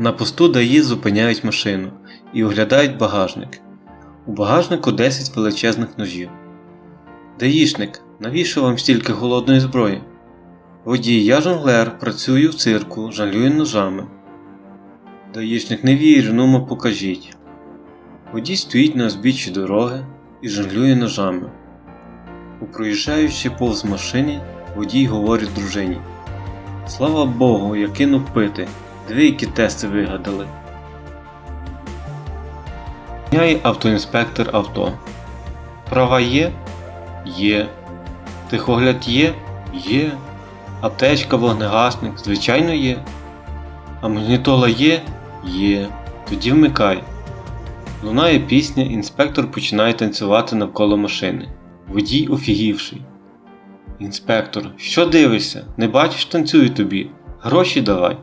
На посту ДАІ зупиняють машину і оглядають багажник. У багажнику 10 величезних ножів. Даїшник, навіщо вам стільки голодної зброї? Водій, я жонглер, працюю в цирку, жалюю ножами. Даїшник не вірю, ну мо покажіть. Водій стоїть на узбіччі дороги і жонглює ножами. У проїжджаючи повз машині, водій говорить дружині. Слава Богу, я кинув пити. Дві які тести вигадали. Міняє автоінспектор авто. Права є? Є. Тихогляд є? Є. Аптечка, вогнегасник, звичайно є. А магнітола є? Є. Тоді вмикай. Лунає пісня, інспектор починає танцювати навколо машини. Водій офігівший. Інспектор, що дивишся? Не бачиш, танцюю тобі. Гроші давай.